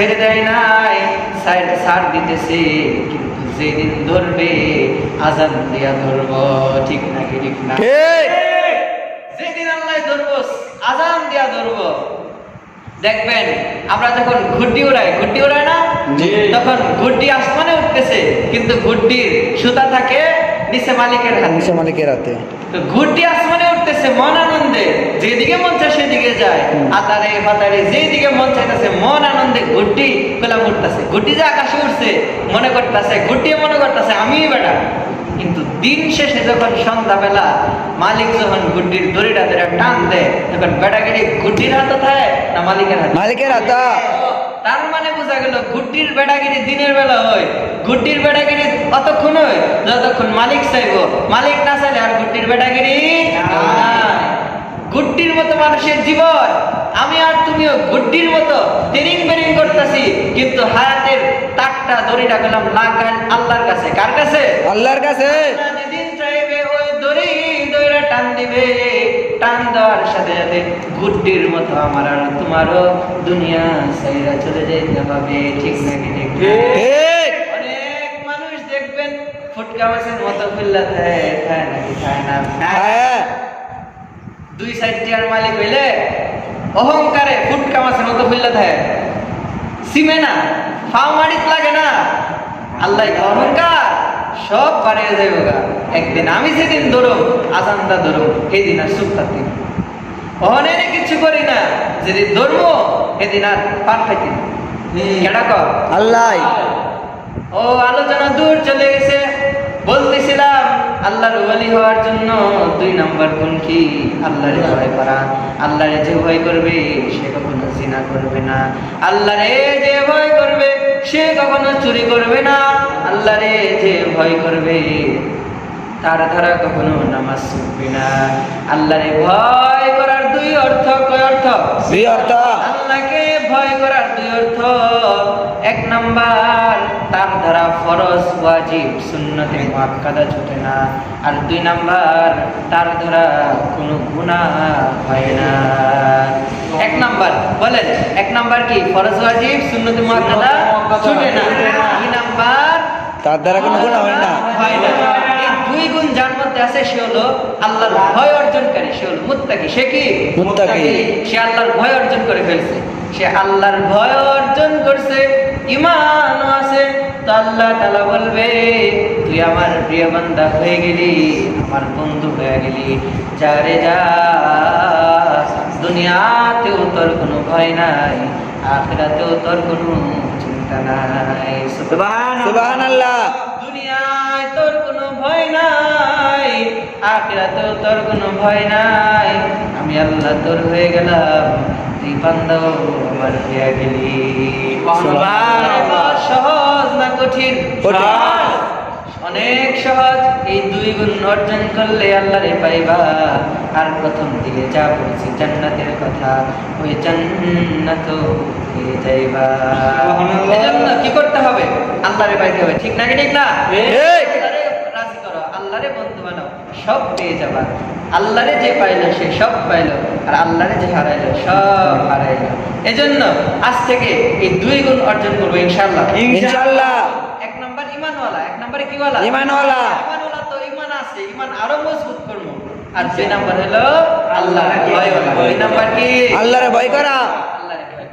ছেড়ে দেয় নাই। সাইড সার দিতেছে কিন্তু যেদিন ধরবে আজান দিয়া ধরব। ঠিক নাকি ঠিক না? ঠিক। যেদিন আল্লাহ ধরবো আজান দিয়া ধরবো। দেখবেন আমরা যখন ঘুটি উড়াই ঘুটি উড়াই না? তখন ঘুটি আসমানে উঠতেছে কিন্তু ঘুটির সুতা থাকে নিচে মালিকের হাতে। নিশা মালিকের হাতে। ঘুরটি আসমানে উঠতেছে মন আনন্দে। যেদিকে মন চায় সেদিকে যায়। আতারে ফাতারে যেদিকে মন চাইতেছে মন আনন্দে ঘুরটি গোলাম উঠতেছে ঘুরটি যে আকাশে উঠছে মনে করতেছে ঘুরটি মনে করতেছে আমিই বেটা। কিন্তু দিন শেষে যখন সন্ধ্যাবেলা মালিক যখন গুড্ডির দড়িটা ধরে টান দেয় তখন বেটাগিরি গুড্ডির হাতে থাকে না মালিকের হাতে? মালিকের হাতা। তার মানে বোঝা গেল গুড্ডির বেড়াগিরি দিনের বেলা হয়। গুড্ডির বেড়াগিরি অতক্ষণ হয়? যতক্ষণ মালিক চাইব মালিক না চাইলে আর গুড্ডির বেড়াগিরি। গুড্ডির মতো মানুষের জীবন। আমি আর তুমিও গুড্ডির মতো তেরিং বেরিং করতেছি কিন্তু হায়াতের তাকটা দড়িটা গেলাম লাগান আল্লাহর কাছে। কার কাছে? আল্লাহর কাছে। যেদিন চাইবে ওই দড়ি দড়িটা টান দিবে। টান দেওয়ার সাথে সাথে গুড্ডির মতো আমার আর তোমারও দুনিয়া সাইরা চলে যেতে হবে। ঠিক নাকি ঠিক অনেক মানুষ দেখবেন ফুটকা মাছের মতো ফিল্লা খায় নাকি খায় না? হ্যাঁ। দুই মালিক হইলে অহংকারে ফুটকা মাছের মতো ফিল্লা দেয় সিমে না ফাও মারিত লাগে না। আল্লাহ অহংকার। সব বাড়িয়ে যাইব গা একদিন আমি যেদিন ধরো আজানটা ধরো এই দিন আর সুখ থাকতে অহনের কিছু করি না যেদিন ধরবো এদিন আর পার কর আল্লাহ। ও আলোচনা দূর চলে গেছে। বলতেছিলাম আল্লাহর ওয়ালি হওয়ার জন্য দুই নাম্বার গুণ কি? আল্লাহরে ভয় করা আল্লাহরে যে ভয় করবে সে কখনো জিনা করবে না। আল্লাহরে যে ভয় করবে সে কখনো চুরি করবে না আল্লাহরে যে ভয় করবে। তার দ্বারা কখনো নামাজ ছুটবে না। আল্লাহরে ভয় করার দুই অর্থ কয় অর্থ? দুই অর্থ। আল্লাহকে ভয় করার দুই অর্থ? এক নাম্বার তার দ্বারা ফরজ ওয়াজিব সুন্নতে মুআক্কাদা ছুটে না। আর দুই নাম্বার তার দ্বারা কোনো গুনাহ হয় না। এক নাম্বার বলেন এক নাম্বার কি? ফরজ ওয়াজিব সুন্নতে মুআক্কাদা ছুটে না। দুই নাম্বার তার দ্বারা কোনো গুণ হয় না। হয় না। দুই গুণ যার মধ্যে আছে সে হলো আল্লাহর ভয় অর্জনকারী সে হলো মুত্তাকি। সে কি? মুত্তাকি। সে আল্লাহর ভয় অর্জন করে ফেলছে। সে আল্লাহর ভয় অর্জন করছে ইমানও আছে। তো আল্লাহ তাআলা বলবে তুই আমার প্রিয় বান্দা হয়ে গেলি আমার বন্ধু হয়ে গেলি। যা রে যা দুনিয়াতেও তোর কোনো ভয় নাই আখিরাতেও তোর কোনো চিন্তা নাই। সুবহানাল্লাহ। দুনিয়ায় তোর কোনো ভয় নাই। আখিরাতেও তোর কোনো ভয় নাই। আমি আল্লাহ তোর হয়ে গেলাম। তুই বান্দাও আমার হয়ে গেলি। সহজ না কঠিন। অনেক সহজ। এই দুই গুণ অর্জন করলে আল্লাহরে পাইবা। আর প্রথম দিকে যা বলছি জান্নাতের কথা ওই জান্নাত যাইবা। এজন্য কি করতে হবে? আল্লাহরে পাইতে হবে। ঠিক নাকি ঠিক না ঠিক। আল্লাহরে রাজি করো আল্লাহরে বন্ধু বানাও সব পেয়ে যাবা। আল্লাহরে যে পাইলো সে সব পাইলো আর আল্লাহরে যে হারাইলো সব হারাইলো এজন্য আজ থেকে এই দুই গুণ অর্জন করব ইনশাআল্লাহ। ইনশাআল্লাহ। এক নাম্বার ইমানওয়ালা এক নাম্বারে কিওয়ালা ইমানওয়ালা। ইমানওয়ালা তো ইমান আছে ইমান আরও মজবুত করব। আর দুই নাম্বার হলো আল্লাহ ভয়ওয়ালা দুই নাম্বার কি? আল্লাহরে ভয় করা।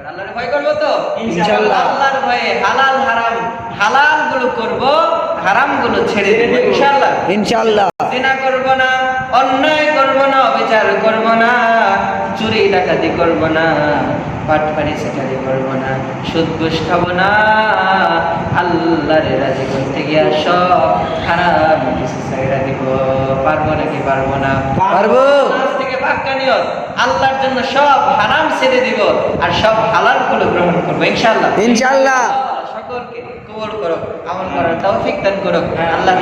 আল্লাহরে ভয় করব তো? ইনশাআল্লাহ। আল্লাহর ভয়ে হালাল হারাম হালালগুলো করব। হারামগুলো ছেড়ে দেবো। ইনশাআল্লাহ। ইনশাআল্লাহ। জিনা করব না অন্যায় করব না বিচার করব না চুরি ডাকাতি করব না পাটপাড়ি সেটারি করব না সুদ ঘুষ খাব না আল্লাহরে রাজি করতে গিয়া সব খারাপ কিছু সাইরা দিব। পারব নাকি পারব না? পারব। থেকে পাক্কা নিয়ত আল্লাহর জন্য সব হারাম ছেড়ে দিব আর সব হালালগুলো গ্রহণ করব ইনশাআল্লাহ। ইনশাআল্লাহ। সকলকে কবর করো আমল করার তৌফিক দান করো আল্লাহ